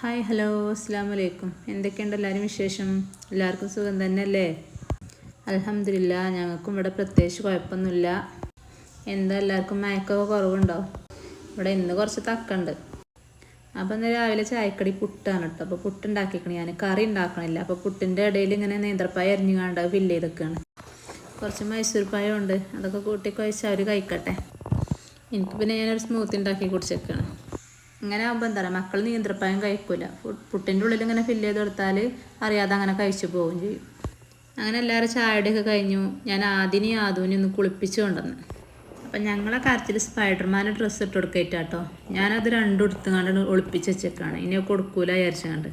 Hi hello അസ്സാം വലൈക്കും എന്തൊക്കെയുണ്ട് എല്ലാവരും വിശേഷം? എല്ലാവർക്കും സുഖം തന്നെ തന്നെയല്ലേ? അലഹമില്ല ഞങ്ങൾക്കും ഇവിടെ പ്രത്യേകിച്ച് കുഴപ്പമൊന്നുമില്ല. എന്താ എല്ലാവർക്കും മയക്കൊക്കെ കുറവുണ്ടോ? ഇവിടെ ഇന്ന് കുറച്ച് തക്കുണ്ട്. അപ്പോൾ ഇന്ന് രാവിലെ ചായക്കടി പുട്ടാണ് കേട്ടോ. അപ്പോൾ പുട്ടുണ്ടാക്കിക്കണേ ഞാൻ കറി ഉണ്ടാക്കണില്ല. അപ്പോൾ പുട്ടിന്റെ ഇടയിൽ ഇങ്ങനെ നേന്ത്രപ്പായ അരിഞ്ഞു കണ്ട് അത് ഫില്ല് ചെയ്തൊക്കെയാണ് കുറച്ച് മൈസൂർ പായം ഉണ്ട്. അതൊക്കെ കൂട്ടി കുഴച്ച് അവർ കഴിക്കട്ടെ. എനിക്ക് പിന്നെ ഞാനൊരു സ്മൂത്തി ഉണ്ടാക്കി കുടിച്ചേക്കാണ്. ഇങ്ങനെ ആകുമ്പോൾ എന്താ പറയുക മക്കൾ നിയന്ത്രപ്പായം കഴിക്കില്ല പുട്ടിന്റെ ഉള്ളിൽ ഇങ്ങനെ ഫില്ല് ചെയ്ത് കൊടുത്താൽ അറിയാതെ അങ്ങനെ കഴിച്ചു പോവുകയും ചെയ്യും. അങ്ങനെ എല്ലാവരും ചായയുടെയൊക്കെ കഴിഞ്ഞു. ഞാൻ ആദിനി ആദുവിനെ ഒന്ന് കുളിപ്പിച്ചു കൊണ്ടുവന്ന്. അപ്പം ഞങ്ങളെ കരച്ചിൽ സ്പൈഡർമാന്റെ ഡ്രസ്സ് ഇട്ട് കൊടുക്കേറ്റാട്ടോ. ഞാനത് രണ്ടും എടുത്തുകൊണ്ട് ഒളിപ്പിച്ച് വെച്ചേക്കാണ്. ഇനി കൊടുക്കൂല വിചാരിച്ചുകൊണ്ട്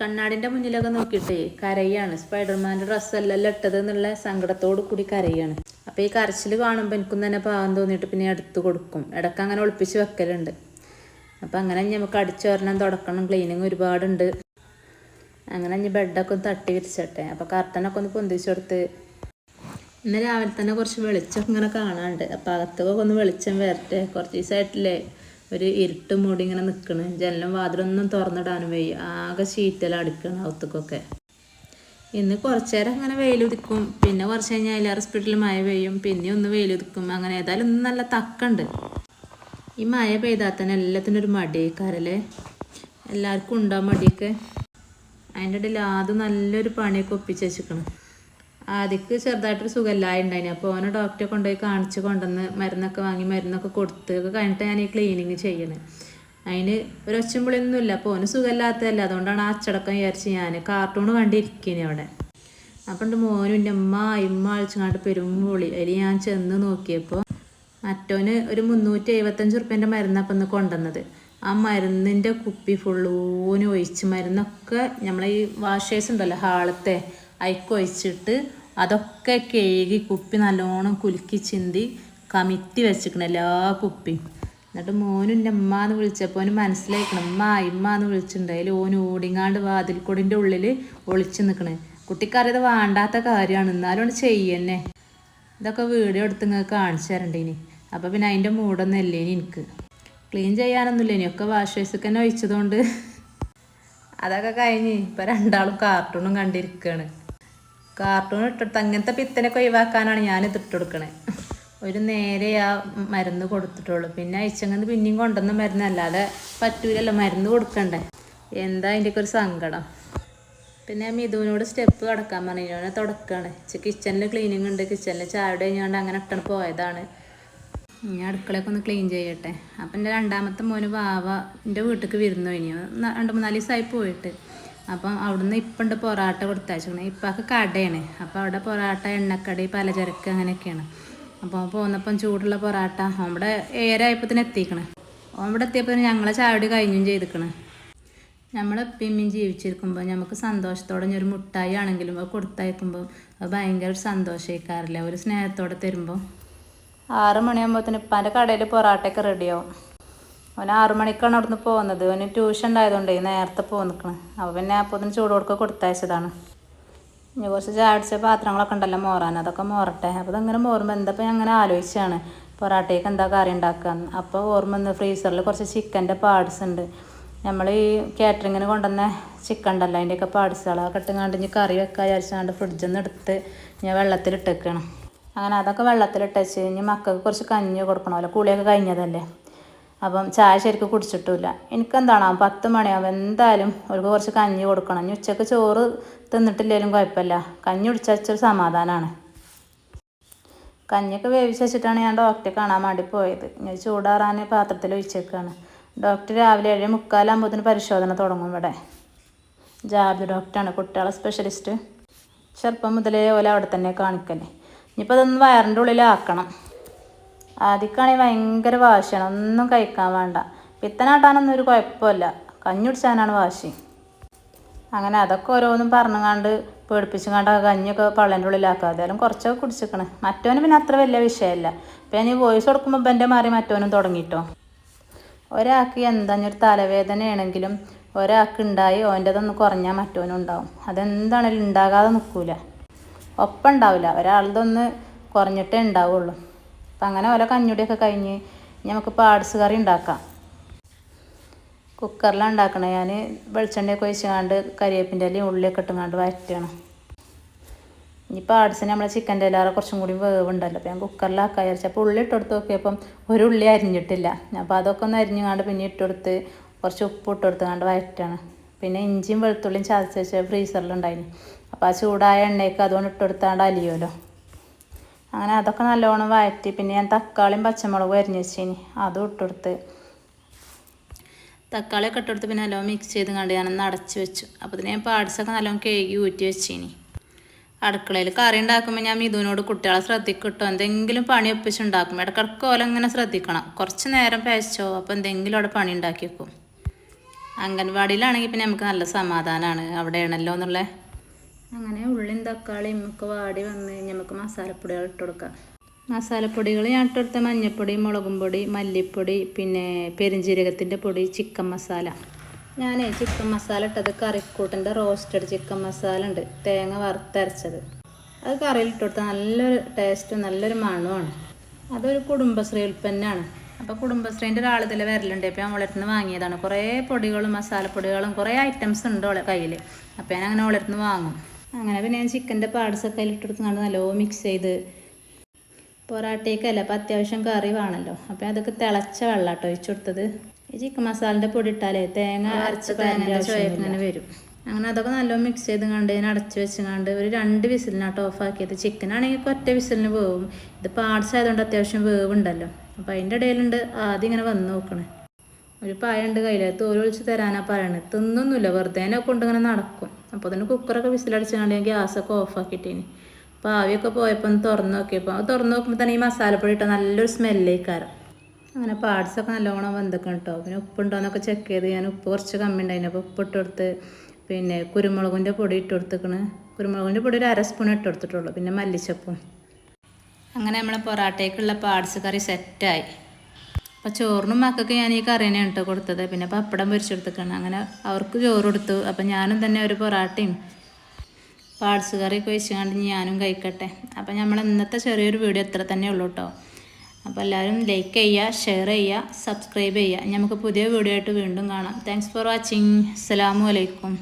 കണ്ണാടിന്റെ മുന്നിലൊക്കെ നോക്കിയിട്ടേ കരയാണ്. സ്പൈഡർമാന്റെ ഡ്രസ്സല്ലല്ലോ ഇട്ടത് എന്നുള്ള സങ്കടത്തോടു കൂടി കരയാണ്. അപ്പോൾ ഈ കരച്ചിൽ കാണുമ്പോൾ എനിക്കും തന്നെ പാവം തോന്നിയിട്ട് പിന്നെ എടുത്ത് കൊടുക്കും. ഇടയ്ക്ക് അങ്ങനെ ഒളിപ്പിച്ച് വെക്കലുണ്ട്. അപ്പം അങ്ങനെ നമുക്ക് അടിച്ചോരണം തുടക്കണം. ക്ലീനിങ് ഒരുപാടുണ്ട്. അങ്ങനെ ഇനി ബെഡൊക്കെ ഒന്ന് തട്ടി വിരിച്ചട്ടെ. അപ്പോൾ കർട്ടനൊക്കെ ഒന്ന് പൊന്തിച്ചു കൊടുത്ത്. ഇന്ന് രാവിലെ തന്നെ കുറച്ച് വെളിച്ചം ഇങ്ങനെ കാണാണ്ട് അപ്പോൾ അകത്തൊക്കെ ഒന്ന് വെളിച്ചം വരട്ടെ. കുറച്ച് ദിവസമായിട്ടില്ലേ ഒരു ഇരുട്ട് മൂടി ഇങ്ങനെ നിൽക്കണ് ജനലും വാതിലൊന്നും തുറന്നിടാനും വയ്യ. ആകെ ശീറ്റെല്ലാം അടിക്കണം അകത്തേക്കൊക്കെ ഇന്ന് കുറച്ച് നേരം അങ്ങനെ വെയിലുതിക്കും. പിന്നെ കുറച്ച് കഴിഞ്ഞാൽ ഹോസ്പിറ്റലിൽ മഴ പെയ്യും. പിന്നെ ഒന്ന് വെയിലുതിക്കും. അങ്ങനെ ഏതായാലും ഇന്ന് നല്ല തക്കുണ്ട് ഈ മഴ പെയ്താൽ തന്നെ എല്ലാത്തിനും ഒരു മടിയേക്കാരല്ലേ? എല്ലാവർക്കും ഉണ്ടാവും മടിയൊക്കെ? അതിന്റെ ഇടയിൽ ആദ്യം നല്ലൊരു പണിയൊക്കെ ഒപ്പിച്ച് വെച്ചിരിക്കണം. ആദ്യക്ക് ചെറുതായിട്ടൊരു സുഖമില്ലായി ഉണ്ടായിന് അപ്പോൾ ഓനെ ഡോക്ടറെ കൊണ്ടുപോയി കാണിച്ച് കൊണ്ടുവന്ന് മരുന്നൊക്കെ വാങ്ങി മരുന്നൊക്കെ കൊടുത്ത് കഴിഞ്ഞിട്ട് ഞാൻ ഈ ക്ലീനിങ് ചെയ്യണത് അതിന് ഒരു ഒച്ചമ്പുളിയൊന്നുമില്ല അപ്പോൾ ഓന് സുഖമില്ലാത്തതല്ല. അതുകൊണ്ടാണ് ആ അച്ചടക്കം വിചാരിച്ച് ഞാൻ കാർട്ടൂൺ കണ്ടിരിക്കുന്നത് അവിടെ. അപ്പം എന്റെ മോനും എന്റെ അമ്മ ഇമ്മ കണ്ടിട്ട് പെരുമ്പോളി അതിൽ ഞാൻ ചെന്ന് നോക്കിയപ്പോൾ മറ്റോന് ഒരു മുന്നൂറ്റി എഴുപത്തഞ്ച് റുപ്യന്റെ മരുന്നപ്പം ഒന്ന് കൊണ്ടുവന്നത്. ആ മരുന്നിന്റെ കുപ്പി ഫുള്ളൂന് ഒഴിച്ച് മരുന്നൊക്കെ നമ്മളെ ഈ വാഷേഴ്സ് ഉണ്ടല്ലോ ഹാളത്തെ അയക്കൊഴിച്ചിട്ട് അതൊക്കെ കഴുകി കുപ്പി നല്ലോണം കുലുക്കി ചിന്തി കമിത്തി വെച്ചിക്കണം എല്ലാ കുപ്പിയും. എന്നിട്ട് മോനും എന്റെ അമ്മ എന്ന് വിളിച്ചപ്പോൾ അവന് മനസ്സിലായിക്കണം അമ്മ ഇമ്മ എന്ന് വിളിച്ചിട്ടുണ്ട്. അതിൽ ഓന് ഓടിങ്ങാണ്ട് വാതിൽക്കൊടിന്റെ ഉള്ളിൽ ഒളിച്ച് നിൽക്കണേ കുട്ടിക്കറിയത് വേണ്ടാത്ത കാര്യമാണ് എന്നാലും അവിടെ ചെയ്യന്നെ. ഇതൊക്കെ വീഡിയോ എടുത്ത് നിങ്ങൾക്ക് കാണിച്ചു തരണ്ടേ ഇനി? അപ്പോൾ പിന്നെ അതിന്റെ മൂടൊന്നും ഇല്ലേ ഇനി എനിക്ക്. ക്ലീൻ ചെയ്യാനൊന്നുമില്ല ഇനിയൊക്കെ വാഷ് വേഴ്സൊക്കെ തന്നെ ഒഴിച്ചതുകൊണ്ട്. അതൊക്കെ കഴിഞ്ഞ് ഇപ്പോൾ രണ്ടാളും കാർട്ടൂണും കണ്ടിരിക്കുകയാണ് കാർട്ടൂൺ ഇട്ടെടുത്ത് അങ്ങനത്തെ പിത്തനൊക്കെ ഒഴിവാക്കാനാണ് ഞാൻ ഇത് ഇട്ടെടുക്കണേ ഒരു നേരെ ആ മരുന്ന് കൊടുത്തിട്ടുള്ളൂ. പിന്നെ അയച്ചങ്ങനെ പിന്നെയും കൊണ്ടുവന്ന മരുന്ന് അല്ലാതെ പറ്റൂലല്ലോ മരുന്ന് കൊടുക്കണ്ടേ. എന്താ അതിന്റെയൊക്കെ ഒരു സങ്കടം. പിന്നെ ഞാൻ മിഥുവിനോട് സ്റ്റെപ്പ് കടക്കാൻ പറഞ്ഞു ഞാൻ തുടക്കാണ്. കിച്ചണിൽ ക്ലീനിങ് ഉണ്ട് കിച്ചണിൽ ചായ കഴിഞ്ഞാണ്ട് അങ്ങനെ ഇട്ടാണ് പോയതാണ്. ഞാൻ അടുക്കളയൊക്കെ ഒന്ന് ക്ലീൻ ചെയ്യട്ടെ. അപ്പം എന്റെ രണ്ടാമത്തെ മോന് വാവ എന്റെ വീട്ടിലേക്ക് വിരുന്നു ഇനി രണ്ട് മൂന്നാൽ ദിവസമായി പോയിട്ട്. അപ്പം അവിടുന്ന് ഇപ്പം ഉണ്ട് പൊറാട്ട കൊടുത്തയച്ചോണേ ഇപ്പൊക്കെ കടയാണ്. അപ്പം അവിടെ പൊറാട്ട എണ്ണക്കടി പലചരക്ക് അങ്ങനെയൊക്കെയാണ്. അപ്പോൾ പോന്നപ്പം ചൂടുള്ള പൊറാട്ട അവിടെ ഏരായപ്പത്തിന് എത്തിക്കണേ. അവിടെ എത്തിയപ്പോൾ ഞങ്ങളെ ചാവടി കഴിഞ്ഞും ചെയ്തിക്കണേ. നമ്മളെപ്പിമ്മയും ജീവിച്ചിരിക്കുമ്പോൾ നമുക്ക് സന്തോഷത്തോടെ ഒരു മുട്ടായി ആണെങ്കിലും അത് കൊടുത്തയക്കുമ്പോൾ അത് ഭയങ്കര സന്തോഷമായിക്കാറില്ല ഒരു സ്നേഹത്തോടെ തരുമ്പോൾ ആറ് മണിയാകുമ്പോഴത്തേന് ഇപ്പാന്റെ കടയിൽ പൊറാട്ടയൊക്കെ റെഡിയാവും അവൻ ആറു മണിക്കാണ് അവിടുന്ന് പോകുന്നത്. അവന് ട്യൂഷൻ ഉണ്ടായതുകൊണ്ട് നേരത്തെ പോന്നിക്കണം അപ്പോൾ പിന്നെ അപ്പോൾ ചൂട് കൊടുക്കുക കൊടുത്തയച്ചതാണ്. ഇനി കുറച്ച് ചാടിച്ച പാത്രങ്ങളൊക്കെ ഉണ്ടല്ലോ മോറാൻ. അതൊക്കെ മോറട്ടെ. അപ്പോൾ അതങ്ങനെ മോറുമ്പോൾ എന്താ ഞാൻ അങ്ങനെ ആലോചിച്ചാണ്. പൊറാട്ടയ്ക്ക് എന്താ കറി ഉണ്ടാക്കുക അപ്പോൾ ഓർമ്മ വന്ന് ഫ്രീസറിൽ കുറച്ച് ചിക്കന്റെ പാർട്സ് ഉണ്ട്. നമ്മൾ ഈ കാറ്ററിങ്ങിന് കൊണ്ടുവന്ന ചിക്കൻ ഉണ്ടല്ലോ അതിന്റെയൊക്കെ പാർട്സുകൾ അതൊക്കെ ഇനി കറി വെക്കാൻ വിചാരിച്ചാണ്ട് ഫ്രിഡ്ജിൽ നിന്ന് എടുത്ത് ഞാൻ വെള്ളത്തിലിട്ടേക്കണം. അങ്ങനെ അതൊക്കെ വെള്ളത്തിലിട്ടച്ച് കഴിഞ്ഞ് മക്കൾക്ക് കുറച്ച് കഞ്ഞി കൊടുക്കണമല്ലോ കുളിയൊക്കെ കഴിഞ്ഞതല്ലേ? അപ്പം ചായ ശരിക്കും കുടിച്ചിട്ടില്ല എനിക്കെന്താണ് പത്ത് മണിയാവും എന്തായാലും അവർക്ക് കുറച്ച് കഞ്ഞി കൊടുക്കണം. ഇനി ഉച്ചയ്ക്ക് ചോറ് തിന്നിട്ടില്ലെങ്കിലും കുഴപ്പമില്ല. കഞ്ഞി കുടിച്ചൊരു സമാധാനമാണ്. കഞ്ഞിയൊക്കെ വേവിച്ച് വെച്ചിട്ടാണ് ഞാൻ ഡോക്ടറെ കാണാൻ വേണ്ടി പോയത്. ഞാൻ ചൂടാറാൻ പാത്രത്തിൽ ഒഴിച്ചേക്കാണ്. ഡോക്ടർ രാവിലെ ഏഴ് മുക്കാലാകുമ്പോഴത്തേന് പരിശോധന തുടങ്ങും ഇവിടെ. ജാബി ഡോക്ടറാണ് കുട്ടികളെ സ്പെഷ്യലിസ്റ്റ് ചെറുപ്പം മുതലേ ഓല അവിടെ തന്നെ കാണിക്കല്ലേ ഇനിയിപ്പോൾ അതൊന്ന് വയറിന്റെ ഉള്ളിലാക്കണം. ആദ്യക്കാണെങ്കിൽ ഭയങ്കര വാശിയാണ്. ഒന്നും കഴിക്കാൻ വേണ്ട. പിത്തനാട്ടാനൊന്നും ഒരു കുഴപ്പമില്ല. കഞ്ഞി കുടിച്ചാനാണ് വാശി. അങ്ങനെ അതൊക്കെ ഓരോന്നും പറഞ്ഞുകൊണ്ട് പേടിപ്പിച്ചും കണ്ട കഞ്ഞിയൊക്കെ പള്ളേന്റെ ഉള്ളിലാക്കുക ഏതായാലും കുറച്ചൊക്കെ കുടിച്ചിക്കണ്. മറ്റവന് പിന്നെ അത്ര വലിയ വിഷയമല്ല ഇപ്പം ഈ വോയിസ് കൊടുക്കുമ്പോൾ ഇപ്പം എന്റെ മാറി മറ്റവനും തുടങ്ങിയിട്ടോ ഒരാൾക്ക് എന്താഞ്ഞൊരു തലവേദനയാണെങ്കിലും ഒരാൾക്ക് ഉണ്ടായി ഓന്റെതൊന്ന് കുറഞ്ഞാൽ മറ്റവനും ഉണ്ടാവും. അതെന്താണെങ്കിലും ഉണ്ടാകാതെ നിൽക്കൂല ഒപ്പം ഉണ്ടാവില്ല. ഒരാളതൊന്ന് കുറഞ്ഞിട്ടേ ഉണ്ടാവുള്ളൂ. അപ്പം അങ്ങനെ ഓരോ കഞ്ഞുടിയൊക്കെ കഴിഞ്ഞ് നമുക്ക് പാട്സ് കറി ഉണ്ടാക്കാം. കുക്കറിലാണ് ഉണ്ടാക്കണേ. ഞാൻ വെളിച്ചെണ്ണയൊക്കെ ഒഴിച്ചുകൊണ്ട് കരിവേപ്പിന്റെ ഇലയും ഉള്ളിയൊക്കെ ഇട്ടുകൊണ്ട് വഴറ്റുകയാണ് ഇനി ആട്സിന് നമ്മളെ ചിക്കന്റെ എല്ലാവരും കുറച്ചും കൂടി വേവുണ്ടല്ലോ. അപ്പോൾ ഞാൻ കുക്കറിലാക്കാൻ വിചാരിച്ചു. അപ്പോൾ ഉള്ളി ഇട്ടെടുത്ത് നോക്കിയപ്പം ഒരു ഉള്ളി അരിഞ്ഞിട്ടില്ല. അപ്പോൾ അതൊക്കെ ഒന്ന് അരിഞ്ഞുകൊണ്ട് പിന്നെ ഇട്ടെടുത്ത് കുറച്ച് ഉപ്പ് ഇട്ടെടുത്തുകൊണ്ട് കണ്ട് പിന്നെ ഇഞ്ചിയും വെളുത്തുള്ളിയും ചതച്ച് വെച്ച് ഫ്രീസറിലുണ്ടായിന് അപ്പോൾ ആ ചൂടായ എണ്ണയ്ക്ക് അതുകൊണ്ട് ഇട്ടെടുത്താണ്ട് അലിയുമല്ലോ അങ്ങനെ അതൊക്കെ നല്ലോണം വഴറ്റി പിന്നെ ഞാൻ തക്കാളിയും പച്ചമുളകും അരിഞ്ഞു വെച്ചിനി. അതും ഇട്ടെടുത്ത് തക്കാളിയൊക്കെ ഇട്ടെടുത്ത് പിന്നെ നല്ലോണം മിക്സ് ചെയ്ത് കണ്ട് ഞാനൊന്ന് അടച്ച് വെച്ചു. അപ്പോൾ ഇതിന് ഞാൻ പാർട്സൊക്കെ നല്ലോണം കഴുകി ഊറ്റി വെച്ചിനി. അടുക്കളയിൽ കറി ഉണ്ടാക്കുമ്പോൾ ഞാൻ മിഥുനോട് കുട്ടികളെ ശ്രദ്ധിക്കട്ടോ എന്തെങ്കിലും പണി ഒപ്പിച്ചുണ്ടാക്കും ഇടക്കിടക്ക് ഓല ഇങ്ങനെ ശ്രദ്ധിക്കണം. കുറച്ച് നേരം പേച്ചോ അപ്പോൾ എന്തെങ്കിലും അവിടെ പണി ഉണ്ടാക്കി വെക്കും അംഗൻവാടിയിലാണെങ്കിൽ പിന്നെ നമുക്ക് നല്ല സമാധാനമാണ്. അവിടെയാണല്ലോ എന്നുള്ളത് അങ്ങനെ ഉള്ളിയും തക്കാളിയും ഒക്കെ വാടി വന്ന് കഴിഞ്ഞാൽ നമുക്ക് മസാലപ്പൊടികൾ ഇട്ട് കൊടുക്കാം. മസാലപ്പൊടികൾ ഞാൻ ഇട്ടെടുത്ത മഞ്ഞൾപ്പൊടി മുളകും പൊടി മല്ലിപ്പൊടി പിന്നെ പെരുംജീരകത്തിന്റെ പൊടി ചിക്കൻ മസാല. ഞാൻ ചിക്കൻ മസാല ഇട്ടത് കറിക്കൂട്ടിന്റെ റോസ്റ്റഡ് ചിക്കൻ മസാല ഉണ്ട്. തേങ്ങ വറുത്തരച്ചത്. അത് കറിയിൽ ഇട്ടെടുത്താൽ നല്ലൊരു ടേസ്റ്റും നല്ലൊരു മണമാണ് അതൊരു കുടുംബശ്രീ ഉൽപ്പന്നമാണ്. അപ്പോൾ കുടുംബശ്രീന്റെ ഒരാൾ ഇതിൽ വരലുണ്ട്. അപ്പോൾ ഞാൻ വളർത്തുനിന്ന് വാങ്ങിയതാണ്. കുറേ പൊടികളും മസാലപ്പൊടികളും കുറേ ഐറ്റംസ് ഉണ്ട് ഓളെ കയ്യിൽ അപ്പോൾ ഞാൻ അങ്ങനെ വളർത്തുനിന്ന് വാങ്ങും. അങ്ങനെ പിന്നെ ഞാൻ ചിക്കന്റെ പാർട്സൊക്കെ അതിലിട്ട് ഇട്ടെടുത്തുകൊണ്ട് നല്ലോ മിക്സ് ചെയ്ത് പൊറാട്ടയ്ക്കല്ല അപ്പോൾ അത്യാവശ്യം കറി വേണമല്ലോ അപ്പോൾ അതൊക്കെ തിളച്ച വെള്ളാട്ടോ ഒഴിച്ചു കൊടുത്തത് ഈ ചിക്കൻ മസാലന്റെ പൊടി ഇട്ടാലേ തേങ്ങ അരച്ച തേങ്ങ ഇങ്ങനെ വരും. അങ്ങനെ അതൊക്കെ നല്ലോണം മിക്സ് ചെയ്ത് കണ്ട് ഞാൻ അടച്ചു വെച്ച് കണ്ട് ഒരു രണ്ട് വിസിലിനാട്ടോ ഓഫാക്കിയത്. ചിക്കൻ ആണെങ്കിൽ ഒറ്റ വിസിലിന് വേവും. ഇത് പാർട്സ് ആയതുകൊണ്ട് അത്യാവശ്യം വേവുണ്ടല്ലോ. അപ്പോൾ അതിന്റെ ഇടയിലുണ്ട് ആദ്യം ഇങ്ങനെ വന്ന് നോക്കണേ. ഒരു പായുണ്ട് കയ്യിൽ ഒഴിച്ച് തരാനാ പറയണത് തിന്നൊന്നുമില്ല വെറുതെ എന്നെ കൊണ്ട് ഇങ്ങനെ നടക്കും. അപ്പോൾ തന്നെ കുക്കറൊക്കെ വിസിലടിച്ചാണ്ട് ഞാൻ ഗ്യാസൊക്കെ ഓഫാക്കിയിട്ടേനി അപ്പോൾ ആവിയൊക്കെ പോയപ്പോൾ ഒന്ന് തുറന്ന് നോക്കിയപ്പോൾ അത് തുറന്ന് നോക്കുമ്പോൾ തന്നെ ഈ മസാലപ്പൊടി ഇട്ടാൽ നല്ലൊരു സ്മെല്ലേക്കാരം. അങ്ങനെ പാർട്സൊക്കെ നല്ലോണം വെന്തൊക്കെ കേട്ടോ പിന്നെ ഉപ്പുണ്ടോയെന്നൊക്കെ ചെക്ക് ചെയ്ത് ഞാൻ ഉപ്പ് കുറച്ച് കമ്മി ഉണ്ടായിരുന്നു അപ്പോൾ ഉപ്പ് ഇട്ട് പിന്നെ കുരുമുളകിന്റെ പൊടി ഇട്ട് കൊടുത്തേക്കണ്. കുരുമുളകിന്റെ പൊടി ഒരു അര സ്പൂൺ ഇട്ട് കൊടുത്തിട്ടുള്ളൂ പിന്നെ മല്ലിച്ചപ്പും. അങ്ങനെ നമ്മളെ പൊറാട്ടയ്ക്കുള്ള പാർട്സ് കറി സെറ്റായി അപ്പോൾ ചോറിനും മക്കൾക്ക് ഞാൻ ഈ കറിയാണ് കേട്ടോ കൊടുത്തത്. പിന്നെ പപ്പടം പൊരിച്ചെടുത്തേക്കാണ്. അങ്ങനെ അവർക്ക് ചോറ് കൊടുത്തു. അപ്പം ഞാനും തന്നെ ഒരു പൊറാട്ടയും പാർട്സ് കറിയൊക്കെ വെച്ചുകൊണ്ട് ഞാനും കഴിക്കട്ടെ. അപ്പം നമ്മൾ ഇന്നത്തെ ചെറിയൊരു വീഡിയോ എത്ര തന്നെ ഉള്ളൂ കേട്ടോ. അപ്പോൾ എല്ലാവരും ലൈക്ക് ചെയ്യുക ഷെയർ ചെയ്യുക സബ്സ്ക്രൈബ് ചെയ്യുക. നമുക്ക് പുതിയ വീഡിയോ ആയിട്ട് വീണ്ടും കാണാം. താങ്ക്സ് ഫോർ വാച്ചിങ് അസ്സലാമു അലൈക്കും.